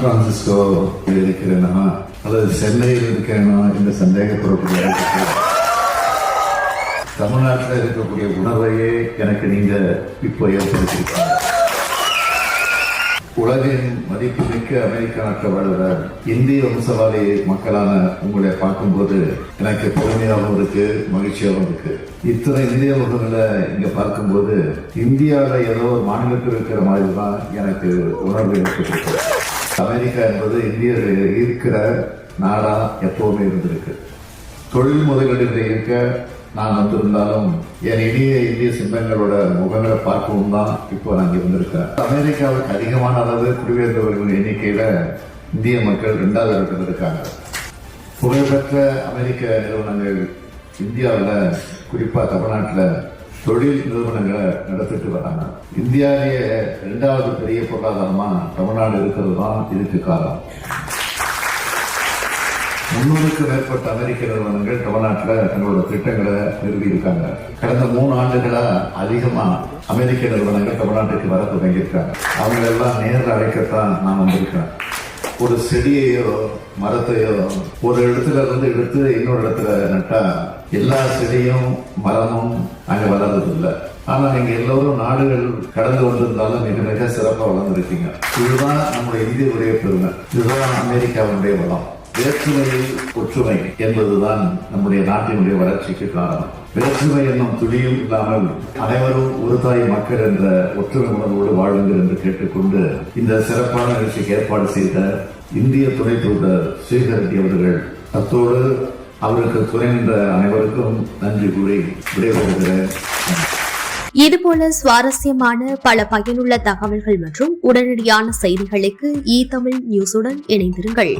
Francisco இருக்கிறேனா அல்லது சென்னையில் இருக்கிறேனா என்ற சந்தேகப்படக்கூடிய தமிழ்நாட்டில் இருக்கக்கூடிய உணர்வையே எனக்கு நீங்க இப்போ ஏற்படுத்தியிருக்காங்க உலகின் மதிப்புமிக்க அமெரிக்க நாட்டில் வாழ்கிற இந்திய வம்சவாதி மக்களான உங்களை பார்க்கும்போது எனக்கு பெருமையாகவும் இருக்கு மகிழ்ச்சியாகவும் இருக்கு இத்தனை இந்திய முகங்களை இங்க பார்க்கும்போது இந்தியாவில் ஏதோ ஒரு மாநிலத்தில் இருக்கிற மாதிரி தான் எனக்கு உணர்வு ஏற்பட்டிருக்கு அமெரிக்கா என்பது இந்தியர்கள் இருக்கிற நாடா எப்பவுமே இருந்திருக்கு. தொழில் முதலீடுகளை இருக்க நான் வந்திருந்தாலும் என் இனிய இந்திய சொந்தங்களோட முகங்களை பார்க்கவும் தான் இப்போ நான் இங்கே வந்திருக்கேன் அமெரிக்காவுக்கு அதிகமான அளவு குடிபெயர்ந்தவர்கள் எண்ணிக்கையில இந்திய மக்கள் இரண்டாவது இடத்துல இருக்காங்க. புகழ்பெற்ற அமெரிக்க நிறுவனங்கள் இந்தியாவில் குறிப்பாக தமிழ்நாட்டில் தொழில் நிறுவனங்களை நடத்திட்டு வராங்க. இந்தியாவிலேயே இரண்டாவது பெரிய பொருளாதாரமா தமிழ்நாடு இருக்கிறது தான் இதுக்கு காரணம். முன்னூறுக்கு மேற்பட்ட அமெரிக்க நிறுவனங்கள் தமிழ்நாட்டில் தங்களோட திட்டங்களை நிறுவியிருக்காங்க. கடந்த மூணு ஆண்டுகளா அதிகமா அமெரிக்க நிறுவனங்கள் தமிழ்நாட்டுக்கு வர தொடங்கியிருக்காங்க. அவங்க எல்லாம் நேரில் அழைக்கத்தான் நான் வந்திருக்கேன் ஒரு செடியையோ மரத்தையோ ஒரு இடத்துல இருந்து எடுத்து இன்னொரு இடத்துல நட்டா எல்லா செடியும் மரமும் அங்க வளர்றது இல்லை ஆனா நீங்க எல்லோரும் நாடுகள் கடந்து கொண்டிருந்தாலும் மிக மிக சிறப்பாக வளர்ந்துருக்கீங்க. இதுதான் நம்முடைய இந்தியவுடைய பெருமை. இதுதான் அமெரிக்காவுடைய வளம். வேற்றுமையில் ஒற்றுமை என்பதுதான் நம்முடைய நாட்டினுடைய வளர்ச்சிக்கு காரணம். வேற்றுமை என்னும் துளியும் இல்லாமல் அனைவரும் ஒரு தாய் மக்கள் என்ற ஒற்றுமை உணர்வோடு வாழுங்கள் என்று கேட்டுக்கொண்டு இந்த சிறப்பான நிகழ்ச்சிக்கு ஏற்பாடு செய்த இந்திய துணை தூதர் ஸ்ரீகர் ரெட்டி அவர்கள் அத்தோடு அவருக்கு துணை நின்ற அனைவருக்கும் நன்றி கூறி விடைபெறுகிறேன். இதுபோல சுவாரஸ்யமான பல பயனுள்ள தகவல்கள் மற்றும் உடனடியான செய்திகளுக்கு இ தமிழ் நியூஸுடன் இணைந்திருங்கள்.